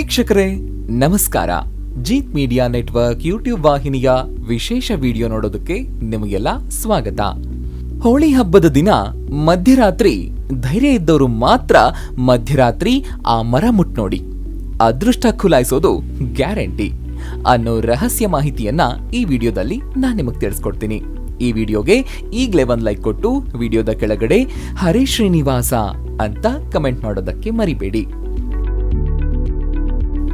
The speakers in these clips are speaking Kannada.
ವೀಕ್ಷಕರೇ, ನಮಸ್ಕಾರ. ಜೀತ್ ಮೀಡಿಯಾ ನೆಟ್ವರ್ಕ್ ಯೂಟ್ಯೂಬ್ ವಾಹಿನಿಯ ವಿಶೇಷ ವಿಡಿಯೋ ನೋಡೋದಕ್ಕೆ ನಿಮಗೆಲ್ಲ ಸ್ವಾಗತ. ಹೋಳಿ ಹಬ್ಬದ ದಿನ ಮಧ್ಯರಾತ್ರಿ, ಧೈರ್ಯ ಇದ್ದವರು ಮಾತ್ರ ಮಧ್ಯರಾತ್ರಿ ಆ ಮರ ಮುಟ್ ನೋಡಿ ಅದೃಷ್ಟ ಖುಲಾಯಿಸೋದು ಗ್ಯಾರಂಟಿ ಅನ್ನೋ ರಹಸ್ಯ ಮಾಹಿತಿಯನ್ನ ಈ ವಿಡಿಯೋದಲ್ಲಿ ನಾನು ನಿಮಗೆ ತಿಳಿಸ್ಕೊಡ್ತೀನಿ. ಈ ವಿಡಿಯೋಗೆ ಈಗಲೇ ಒಂದು ಲೈಕ್ ಕೊಟ್ಟು, ವಿಡಿಯೋದ ಕೆಳಗಡೆ ಹರೇ ಶ್ರೀನಿವಾಸ ಅಂತ ಕಮೆಂಟ್ ಮಾಡೋದಕ್ಕೆ ಮರಿಬೇಡಿ.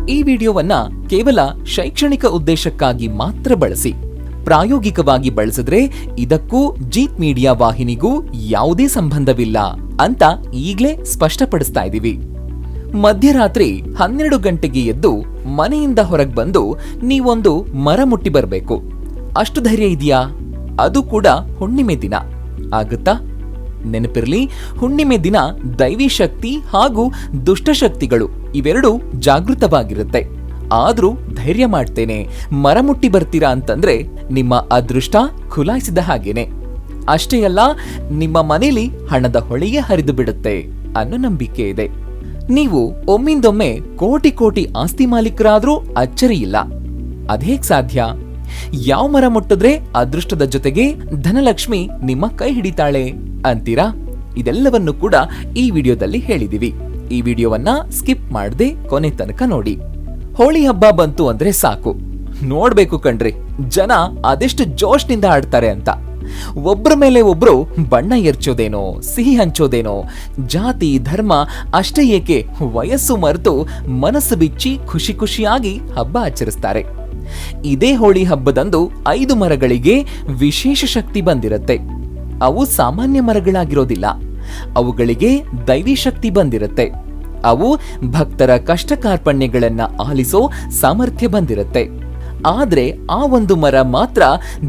ಈ ವಿಡಿಯೋವನ್ನ ಕೇವಲ ಶೈಕ್ಷಣಿಕ ಉದ್ದೇಶಕ್ಕಾಗಿ ಮಾತ್ರ ಬಳಸಿ. ಪ್ರಾಯೋಗಿಕವಾಗಿ ಬಳಸಿದ್ರೆ ಇದಕ್ಕೂ ಜೀತ್ ಮೀಡಿಯಾ ವಾಹಿನಿಗೂ ಯಾವುದೇ ಸಂಬಂಧವಿಲ್ಲ ಅಂತ ಈಗ್ಲೇ ಸ್ಪಷ್ಟಪಡಿಸ್ತಾ ಇದ್ದೀವಿ. ಮಧ್ಯರಾತ್ರಿ ಹನ್ನೆರಡು ಗಂಟೆಗೆ ಎದ್ದು ಮನೆಯಿಂದ ಹೊರಗೆ ಬಂದು ನೀವೊಂದು ಮರ ಮುಟ್ಟಿ ಬರಬೇಕು. ಅಷ್ಟು ಧೈರ್ಯ ಇದೆಯಾ ಅದು ಕೂಡ ಹುಣ್ಣಿಮೆ ದಿನ. ಆಗುತ್ತಾ? ನೆನಪಿರ್ಲಿ, ಹುಣ್ಣಿಮೆ ದಿನ ದೈವಿ ಶಕ್ತಿ ಹಾಗೂ ದುಷ್ಟಶಕ್ತಿಗಳು ಇವೆರಡು ಜಾಗೃತವಾಗಿರುತ್ತೆ. ಆದ್ರೂ ಧೈರ್ಯ ಮಾಡ್ತೇನೆ ಮರ ಮುಟ್ಟಿ ಬರ್ತೀರಾ ಅಂತಂದ್ರೆ ನಿಮ್ಮ ಅದೃಷ್ಟ ಖುಲಾಯಿಸಿದ ಹಾಗೇನೆ. ಅಷ್ಟೇ ಅಲ್ಲ, ನಿಮ್ಮ ಮನೇಲಿ ಹಣದ ಹೊಳೆಯೇ ಹರಿದು ಬಿಡುತ್ತೆ ಅನ್ನೋ ನಂಬಿಕೆ ಇದೆ. ನೀವು ಒಮ್ಮಿಂದೊಮ್ಮೆ ಕೋಟಿ ಕೋಟಿ ಆಸ್ತಿ ಮಾಲೀಕರಾದ್ರೂ ಅಚ್ಚರಿ ಇಲ್ಲ. ಸಾಧ್ಯ? ಯಾವ ಮರ ಮುಟ್ಟಿದ್ರೆ ಅದೃಷ್ಟದ ಜೊತೆಗೆ ಧನಲಕ್ಷ್ಮಿ ನಿಮ್ಮ ಕೈ ಹಿಡಿತಾಳೆ ಅಂತೀರಾ? ಇದೆಲ್ಲವನ್ನು ಕೂಡ ಈ ವಿಡಿಯೋದಲ್ಲಿ ಹೇಳಿದಿವಿ. ಈ ವಿಡಿಯೋವನ್ನ ಸ್ಕಿಪ್ ಮಾಡದೆ ಕೊನೆ ತನಕ ನೋಡಿ. ಹೋಳಿ ಹಬ್ಬ ಬಂತು ಅಂದ್ರೆ ಸಾಕು. ನೋಡ್ಬೇಕು ಕಣ್ರಿ, ಜನ ಅದೆಷ್ಟು ಜೋಶ್ನಿಂದ ಆಡ್ತಾರೆ ಅಂತ. ಒಬ್ರ ಮೇಲೆ ಒಬ್ರು ಬಣ್ಣ ಎರ್ಚೋದೇನೋ, ಸಿಹಿ ಹಂಚೋದೇನೋ, ಜಾತಿ, ಧರ್ಮ ಅಷ್ಟೇ ಏಕೆ ವಯಸ್ಸು ಮರೆತು ಮನಸ್ಸು ಬಿಚ್ಚಿ ಖುಷಿ ಖುಷಿಯಾಗಿ ಹಬ್ಬ ಆಚರಿಸ್ತಾರೆ. ಇದೇ ಹೋಳಿ ಹಬ್ಬದಂದು ಐದು ಮರಗಳಿಗೆ ವಿಶೇಷ ಶಕ್ತಿ ಬಂದಿರುತ್ತೆ. ಅವು ಸಾಮಾನ್ಯ ಮರಗಳಾಗಿರೋದಿಲ್ಲ. ಅವುಗಳಿಗೆ ದೈವಿ ಶಕ್ತಿ ಬಂದಿರುತ್ತೆ. ಅವು ಭಕ್ತರ ಕಷ್ಟ ಕಾರ್ಪಣ್ಯಗಳನ್ನ ಆಲಿಸೋ ಸಾಮರ್ಥ್ಯ ಬಂದಿರುತ್ತೆ. ಆದ್ರೆ ಆ ಒಂದು ಮರ ಮಾತ್ರ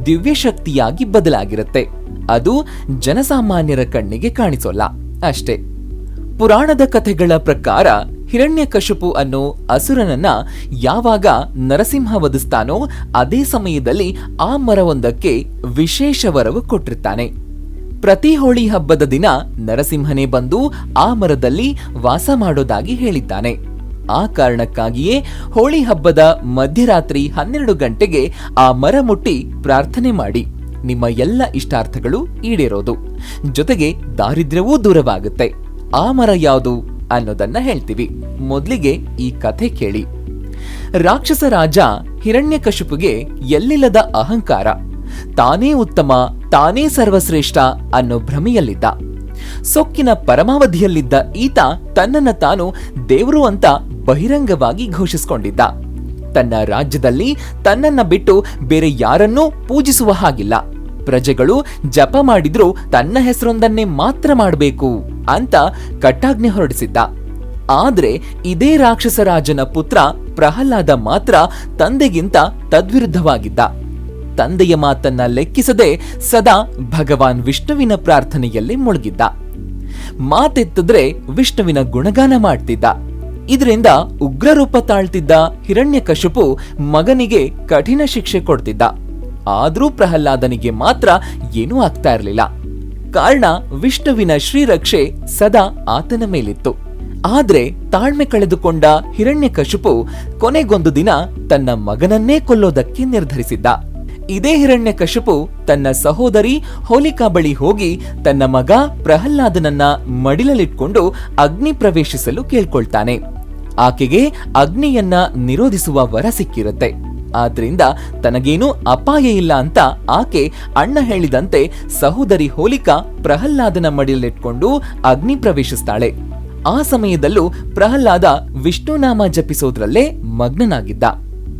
ದಿವ್ಯ ಶಕ್ತಿಯಾಗಿ ಬದಲಾಗಿರುತ್ತೆ. ಅದು ಜನಸಾಮಾನ್ಯರ ಕಣ್ಣಿಗೆ ಕಾಣಿಸೋಲ್ಲ. ಅಷ್ಟೇ. ಪುರಾಣದ ಕಥೆಗಳ ಪ್ರಕಾರ ಹಿರಣ್ಯಕಶಪು ಅನ್ನೋ ಅಸುರನನ್ನ ಯಾವಾಗ ನರಸಿಂಹ ವಧಿಸ್ತಾನೋ ಅದೇ ಸಮಯದಲ್ಲಿ ಆ ಮರವೊಂದಕ್ಕೆ ವಿಶೇಷ ವರವು ಕೊಟ್ಟಿರ್ತಾನೆ. ಪ್ರತಿ ಹೋಳಿ ಹಬ್ಬದ ದಿನ ನರಸಿಂಹನೇ ಬಂದು ಆ ಮರದಲ್ಲಿ ವಾಸ ಮಾಡೋದಾಗಿ ಹೇಳಿದ್ದಾನೆ. ಆ ಕಾರಣಕ್ಕಾಗಿಯೇ ಹೋಳಿ ಹಬ್ಬದ ಮಧ್ಯರಾತ್ರಿ ಹನ್ನೆರಡು ಗಂಟೆಗೆ ಆ ಮರ ಮುಟ್ಟಿ ಪ್ರಾರ್ಥನೆ ಮಾಡಿ. ನಿಮ್ಮ ಎಲ್ಲ ಇಷ್ಟಾರ್ಥಗಳು ಈಡೇರೋದು. ಜೊತೆಗೆ ದಾರಿದ್ರ್ಯವೂ ದೂರವಾಗುತ್ತೆ. ಆ ಮರ ಯಾವುದು ಅನ್ನೋದನ್ನ ಹೇಳ್ತೀವಿ. ಮೊದಲಿಗೆ ಈ ಕಥೆ ಕೇಳಿ. ರಾಕ್ಷಸ ರಾಜ ಹಿರಣ್ಯಕಶಿಪುಗೆ ಎಲ್ಲಿಲ್ಲದ ಅಹಂಕಾರ. ತಾನೇ ಉತ್ತಮ ತಾನೇ ಸರ್ವಶ್ರೇಷ್ಠ ಅನ್ನೋ ಭ್ರಮೆಯಲ್ಲಿದ್ದ. ಸೊಕ್ಕಿನ ಪರಮಾವಧಿಯಲ್ಲಿದ್ದ ಈತ ತನ್ನನ್ನ ತಾನು ದೇವರು ಅಂತ ಬಹಿರಂಗವಾಗಿ ಘೋಷಿಸಿಕೊಂಡಿದ್ದ. ತನ್ನ ರಾಜ್ಯದಲ್ಲಿ ತನ್ನನ್ನ ಬಿಟ್ಟು ಬೇರೆ ಯಾರನ್ನೂ ಪೂಜಿಸುವ ಹಾಗಿಲ್ಲ. ಪ್ರಜೆಗಳು ಜಪ ಮಾಡಿದ್ರೂ ತನ್ನ ಹೆಸರೊಂದನ್ನೇ ಮಾತ್ರ ಮಾಡಬೇಕು ಅಂತ ಕಟ್ಟಾಜ್ಞೆ ಹೊರಡಿಸಿದ್ದ. ಆದ್ರೆ ಇದೇ ರಾಕ್ಷಸ ರಾಜನ ಪುತ್ರ ಪ್ರಹ್ಲಾದ ಮಾತ್ರ ತಂದೆಗಿಂತ ತದ್ವಿರುದ್ಧವಾಗಿದ್ದ. ತಂದೆಯ ಮಾತನ್ನ ಲೆಕ್ಕಿಸದೆ ಸದಾ ಭಗವಾನ್ ವಿಷ್ಣುವಿನ ಪ್ರಾರ್ಥನೆಯಲ್ಲಿ ಮುಳುಗಿದ್ದ. ಮಾತೆತ್ತಿದ್ರೆ ವಿಷ್ಣುವಿನ ಗುಣಗಾನ ಮಾಡ್ತಿದ್ದ. ಇದರಿಂದ ಉಗ್ರರೂಪ ತಾಳ್ತಿದ್ದ ಹಿರಣ್ಯಕಶಿಪು ಮಗನಿಗೆ ಕಠಿಣ ಶಿಕ್ಷೆ ಕೊಡ್ತಿದ್ದ. ಆದ್ರೂ ಪ್ರಹ್ಲಾದನಿಗೆ ಮಾತ್ರ ಏನೂ ಆಗ್ತಾ ಇರಲಿಲ್ಲ. ಕಾರಣ ವಿಷ್ಣುವಿನ ಶ್ರೀರಕ್ಷೆ ಸದಾ ಆತನ ಮೇಲಿತ್ತು. ಆದ್ರೆ ತಾಳ್ಮೆ ಕಳೆದುಕೊಂಡ ಹಿರಣ್ಯಕಶಿಪು ಕೊನೆಗೊಂದು ದಿನ ತನ್ನ ಮಗನನ್ನೇ ಕೊಲ್ಲೋದಕ್ಕೆ ನಿರ್ಧರಿಸಿದ್ದ. ಇದೇ ಹಿರಣ್ಯ ಕಶಪು ತನ್ನ ಸಹೋದರಿ ಹೋಲಿಕಾ ಬಳಿ ಹೋಗಿ ತನ್ನ ಮಗ ಪ್ರಹ್ಲಾದನನ್ನ ಮಡಿಲಲ್ಲಿಟ್ಕೊಂಡು ಅಗ್ನಿ ಪ್ರವೇಶಿಸಲು ಕೇಳ್ಕೊಳ್ತಾನೆ. ಆಕೆಗೆ ಅಗ್ನಿಯನ್ನ ನಿರೋಧಿಸುವ ವರ ಸಿಕ್ಕಿರುತ್ತೆ. ಆದ್ರಿಂದ ತನಗೇನೂ ಅಪಾಯ ಇಲ್ಲ ಅಂತ ಆಕೆ ಅಣ್ಣ ಹೇಳಿದಂತೆ ಸಹೋದರಿ ಹೋಲಿಕಾ ಪ್ರಹ್ಲಾದನ ಮಡಿಲಲ್ಲಿಟ್ಕೊಂಡು ಅಗ್ನಿ ಪ್ರವೇಶಿಸ್ತಾಳೆ. ಆ ಸಮಯದಲ್ಲೂ ಪ್ರಹ್ಲಾದ ವಿಷ್ಣುನಾಮ ಜಪಿಸೋದ್ರಲ್ಲೇ ಮಗ್ನನಾಗಿದ್ದ.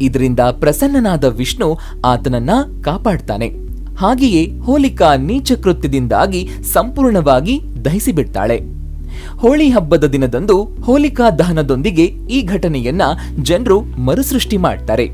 ಇದರಿಂದ ಪ್ರಸನ್ನನಾದ ವಿಷ್ಣು ಆತನನ್ನ ಕಾಪಾಡ್ತಾನೆ. ಹಾಗೆಯೇ ಹೋಲಿಕಾ ನೀಚ ಕೃತ್ಯದಿಂದಾಗಿ ಸಂಪೂರ್ಣವಾಗಿ ದಹಿಸಿಬಿಡ್ತಾಳೆ. ಹೋಳಿ ಹಬ್ಬದ ದಿನದಂದು ಹೋಲಿಕಾ ದಹನದೊಂದಿಗೆ ಈ ಘಟನೆಯನ್ನ ಜನರು ಮರುಸೃಷ್ಟಿ ಮಾಡ್ತಾರೆ.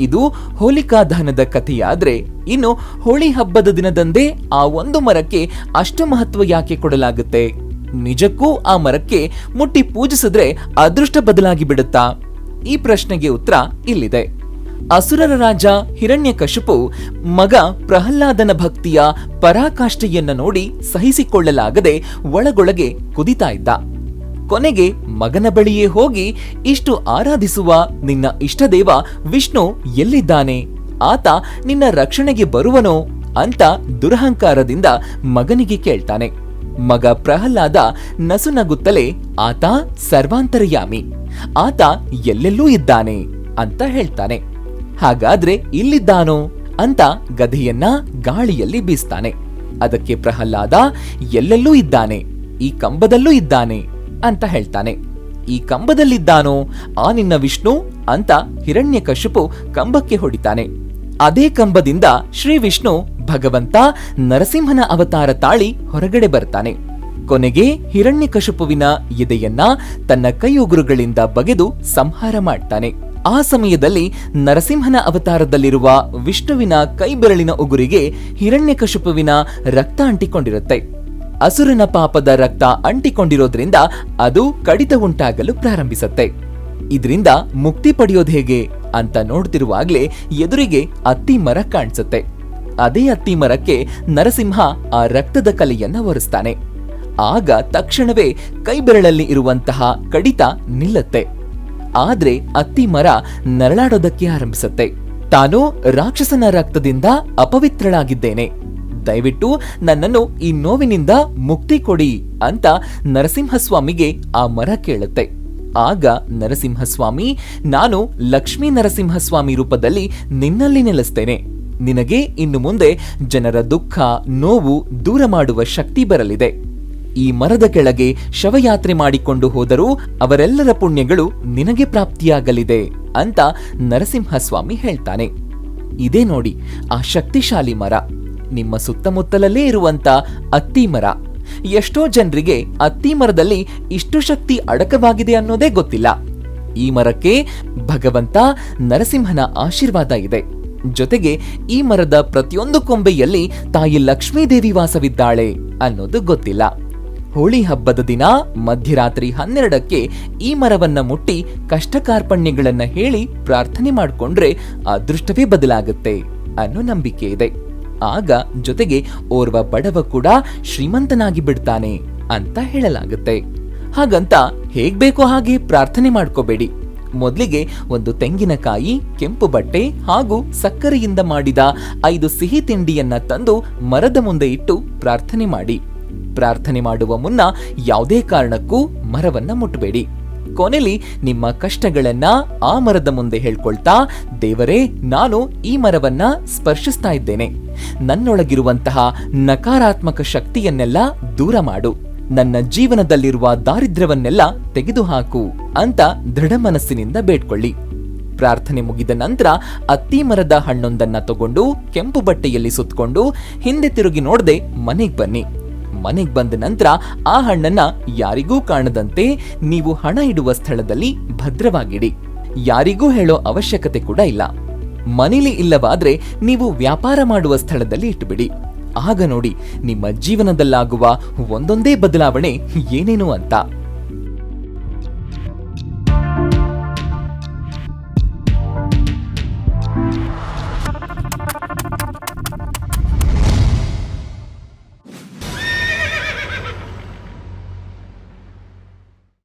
ಇದು ಹೋಲಿಕಾ ದಹನದ ಕಥೆಯಾದ್ರೆ ಇನ್ನು ಹೋಳಿ ಹಬ್ಬದ ದಿನದಂದೇ ಆ ಒಂದು ಮರಕ್ಕೆ ಅಷ್ಟು ಮಹತ್ವ ಯಾಕೆ ಕೊಡಲಾಗುತ್ತೆ? ನಿಜಕ್ಕೂ ಆ ಮರಕ್ಕೆ ಮುಟ್ಟಿ ಪೂಜಿಸಿದ್ರೆ ಅದೃಷ್ಟ ಬದಲಾಗಿ ಬಿಡುತ್ತಾ? ಈ ಪ್ರಶ್ನೆಗೆ ಉತ್ತರ ಇಲ್ಲಿದೆ. ಅಸುರರ ರಾಜ ಹಿರಣ್ಯಕಶಿಪು ಮಗ ಪ್ರಹ್ಲಾದನ ಭಕ್ತಿಯ ಪರಾಕಾಷ್ಠೆಯನ್ನ ನೋಡಿ ಸಹಿಸಿಕೊಳ್ಳಲಾಗದೆ ಒಳಗೊಳಗೆ ಕುದಿತಾ ಇದ್ದ. ಕೊನೆಗೆ ಮಗನ ಬಳಿಯೇ ಹೋಗಿ ಇಷ್ಟು ಆರಾಧಿಸುವ ನಿನ್ನ ಇಷ್ಟದೇವ ವಿಷ್ಣು ಎಲ್ಲಿದ್ದಾನೆ? ಆತ ನಿನ್ನ ರಕ್ಷಣೆಗೆ ಬರುವನೋ? ಅಂತ ದುರಹಂಕಾರದಿಂದ ಮಗನಿಗೆ ಕೇಳ್ತಾನೆ. ಮಗ ಪ್ರಹ್ಲಾದ ನಸುನಗುತ್ತಲೇ ಆತ ಸರ್ವಾಂತರ್ಯಾಮಿ. ಆತ ಎಲ್ಲೆಲ್ಲೂ ಇದ್ದಾನೆ ಅಂತ ಹೇಳ್ತಾನೆ. ಹಾಗಾದ್ರೆ ಇಲ್ಲಿದ್ದಾನೋ ಅಂತ ಗಧೆಯನ್ನ ಗಾಳಿಯಲ್ಲಿ ಬೀಸ್ತಾನೆ. ಅದಕ್ಕೆ ಪ್ರಹ್ಲಾದ ಎಲ್ಲೆಲ್ಲೂ ಇದ್ದಾನೆ, ಈ ಕಂಬದಲ್ಲೂ ಇದ್ದಾನೆ ಅಂತ ಹೇಳ್ತಾನೆ. ಈ ಕಂಬದಲ್ಲಿದ್ದಾನೋ ಆ ನಿನ್ನ ವಿಷ್ಣು ಅಂತ ಹಿರಣ್ಯಕಶಿಪು ಕಂಬಕ್ಕೆ ಹೊಡಿತಾನೆ. ಅದೇ ಕಂಬದಿಂದ ಶ್ರೀ ವಿಷ್ಣು ಭಗವಂತ ನರಸಿಂಹನ ಅವತಾರ ತಾಳಿ ಹೊರಗಡೆ ಬರ್ತಾನೆ. ಕೊನೆಗೆ ಹಿರಣ್ಯಕಶಪುವಿನ ಎದೆಯನ್ನ ತನ್ನ ಕೈಯುಗುರುಗಳಿಂದ ಬಗೆದು ಸಂಹಾರ ಮಾಡ್ತಾನೆ. ಆ ಸಮಯದಲ್ಲಿ ನರಸಿಂಹನ ಅವತಾರದಲ್ಲಿರುವ ವಿಷ್ಣುವಿನ ಕೈಬೆರಳಿನ ಉಗುರಿಗೆ ಹಿರಣ್ಯಕಶಪುವಿನ ರಕ್ತ ಅಂಟಿಕೊಂಡಿರುತ್ತೆ. ಅಸುರನ ಪಾಪದ ರಕ್ತ ಅಂಟಿಕೊಂಡಿರೋದ್ರಿಂದ ಅದು ಕಡಿತ ಉಂಟಾಗಲು ಪ್ರಾರಂಭಿಸುತ್ತೆ. ಇದರಿಂದ ಮುಕ್ತಿ ಪಡೆಯೋದು ಹೇಗೆ ಅಂತ ನೋಡ್ತಿರುವಾಗ್ಲೇ ಎದುರಿಗೆ ಅತ್ತಿ ಮರ ಕಾಣಿಸುತ್ತೆ. ಅದೇ ಅತ್ತಿ ಮರಕ್ಕೆ ನರಸಿಂಹ ಆ ರಕ್ತದ ಕಲೆಯನ್ನ ಒರೆಸ್ತಾನೆ ಆಗ ತಕ್ಷಣವೇ ಕೈಬೆರಳಲ್ಲಿ ಇರುವಂತಹ ಕಡಿತ ನಿಲ್ಲತ್ತೆ. ಆದ್ರೆ ಅತ್ತಿ ಮರ ನರಳಾಡೋದಕ್ಕೆ ಆರಂಭಿಸುತ್ತೆ. ತಾನು ರಾಕ್ಷಸನ ರಕ್ತದಿಂದ ಅಪವಿತ್ರಳಾಗಿದ್ದೇನೆ. ದಯವಿಟ್ಟು ನನ್ನನ್ನು ಈ ನೋವಿನಿಂದ ಮುಕ್ತಿ ಕೊಡಿ ಅಂತ ನರಸಿಂಹಸ್ವಾಮಿಗೆ ಆ ಮರ ಕೇಳುತ್ತೆ. ಆಗ ನರಸಿಂಹಸ್ವಾಮಿ, ನಾನು ಲಕ್ಷ್ಮೀ ನರಸಿಂಹಸ್ವಾಮಿ ರೂಪದಲ್ಲಿ ನಿನ್ನಲ್ಲಿ ನೆಲೆಸ್ತೇನೆ. ನಿನಗೆ ಇನ್ನು ಮುಂದೆ ಜನರ ದುಃಖ, ನೋವು ದೂರ ಮಾಡುವ ಶಕ್ತಿ ಬರಲಿದೆ. ಈ ಮರದ ಕೆಳಗೆ ಶವಯಾತ್ರೆ ಮಾಡಿಕೊಂಡು ಹೋದರೂ ಅವರೆಲ್ಲರ ಪುಣ್ಯಗಳು ನಿನಗೆ ಪ್ರಾಪ್ತಿಯಾಗಲಿದೆ ಅಂತ ನರಸಿಂಹಸ್ವಾಮಿ ಹೇಳ್ತಾನೆ. ಇದೇ ನೋಡಿ, ಆ ಶಕ್ತಿಶಾಲಿ ಮರ. ನಿಮ್ಮ ಸುತ್ತಮುತ್ತಲಲ್ಲೇ ಇರುವಂತ ಅತ್ತಿ ಮರ. ಎಷ್ಟೋ ಜನರಿಗೆ ಅತ್ತಿ ಮರದಲ್ಲಿ ಇಷ್ಟು ಶಕ್ತಿ ಅಡಕವಾಗಿದೆ ಅನ್ನೋದೇ ಗೊತ್ತಿಲ್ಲ. ಈ ಮರಕ್ಕೆ ಭಗವಂತ ನರಸಿಂಹನ ಆಶೀರ್ವಾದ ಇದೆ. ಜೊತೆಗೆ ಈ ಮರದ ಪ್ರತಿಯೊಂದು ಕೊಂಬೆಯಲ್ಲಿ ತಾಯಿ ಲಕ್ಷ್ಮೀದೇವಿ ವಾಸವಿದ್ದಾಳೆ ಅನ್ನೋದು ಗೊತ್ತಿಲ್ಲ. ಹೋಳಿ ಹಬ್ಬದ ದಿನ ಮಧ್ಯರಾತ್ರಿ ಹನ್ನೆರಡಕ್ಕೆ ಈ ಮರವನ್ನ ಮುಟ್ಟಿ ಕಷ್ಟ ಕಾರ್ಪಣ್ಯಗಳನ್ನ ಹೇಳಿ ಪ್ರಾರ್ಥನೆ ಮಾಡಿಕೊಂಡ್ರೆ ಅದೃಷ್ಟವೇ ಬದಲಾಗುತ್ತೆ ಅನ್ನೋ ನಂಬಿಕೆ ಇದೆ. ಆಗ ಜೊತೆಗೆ ಓರ್ವ ಬಡವ ಕೂಡ ಶ್ರೀಮಂತನಾಗಿ ಬಿಡ್ತಾನೆ ಅಂತ ಹೇಳಲಾಗುತ್ತೆ. ಹಾಗಂತ ಹೇಗ್ ಬೇಕೋ ಹಾಗೆ ಪ್ರಾರ್ಥನೆ ಮಾಡ್ಕೋಬೇಡಿ. ಮೊದಲಿಗೆ ಒಂದು ತೆಂಗಿನಕಾಯಿ, ಕೆಂಪು ಬಟ್ಟೆ ಹಾಗೂ ಸಕ್ಕರೆಯಿಂದ ಮಾಡಿದ ಐದು ಸಿಹಿ ತಿಂಡಿಯನ್ನ ತಂದು ಮರದ ಮುಂದೆ ಇಟ್ಟು ಪ್ರಾರ್ಥನೆ ಮಾಡಿ. ಪ್ರಾರ್ಥನೆ ಮಾಡುವ ಮುನ್ನ ಯಾವುದೇ ಕಾರಣಕ್ಕೂ ಮರವನ್ನ ಮುಟ್ಟಬೇಡಿ. ಕೊನೆಲಿ ನಿಮ್ಮ ಕಷ್ಟಗಳನ್ನ ಆ ಮರದ ಮುಂದೆ ಹೇಳ್ಕೊಳ್ತಾ, ದೇವರೇ, ನಾನು ಈ ಮರವನ್ನ ಸ್ಪರ್ಶಿಸ್ತಾ ಇದ್ದೇನೆ. ನನ್ನೊಳಗಿರುವಂತಹ ನಕಾರಾತ್ಮಕ ಶಕ್ತಿಯನ್ನೆಲ್ಲ ದೂರ ಮಾಡು. ನನ್ನ ಜೀವನದಲ್ಲಿರುವ ದಾರಿದ್ರ್ಯವನ್ನೆಲ್ಲ ತೆಗೆದುಹಾಕು ಅಂತ ದೃಢ ಮನಸ್ಸಿನಿಂದ ಬೇಡ್ಕೊಳ್ಳಿ. ಪ್ರಾರ್ಥನೆ ಮುಗಿದ ನಂತರ ಅತ್ತಿ ಮರದ ಹಣ್ಣೊಂದನ್ನ ತಗೊಂಡು ಕೆಂಪು ಬಟ್ಟೆಯಲ್ಲಿ ಸುತ್ತಕೊಂಡು ಹಿಂದೆ ತಿರುಗಿ ನೋಡದೆ ಮನೆಗೆ ಬನ್ನಿ. ಮನೆಗ್ ಬಂದ ನಂತರ ಆ ಹಣ್ಣನ್ನ ಯಾರಿಗೂ ಕಾಣದಂತೆ ನೀವು ಹಣ ಇಡುವ ಸ್ಥಳದಲ್ಲಿ ಭದ್ರವಾಗಿಡಿ. ಯಾರಿಗೂ ಹೇಳೋ ಅವಶ್ಯಕತೆ ಕೂಡ ಇಲ್ಲ. ಮನೇಲಿ ಇಲ್ಲವಾದ್ರೆ ನೀವು ವ್ಯಾಪಾರ ಮಾಡುವ ಸ್ಥಳದಲ್ಲಿ ಇಟ್ಟುಬಿಡಿ. ಆಗ ನೋಡಿ ನಿಮ್ಮ ಜೀವನದಲ್ಲಾಗುವ ಒಂದೊಂದೇ ಬದಲಾವಣೆ ಏನೇನು ಅಂತ.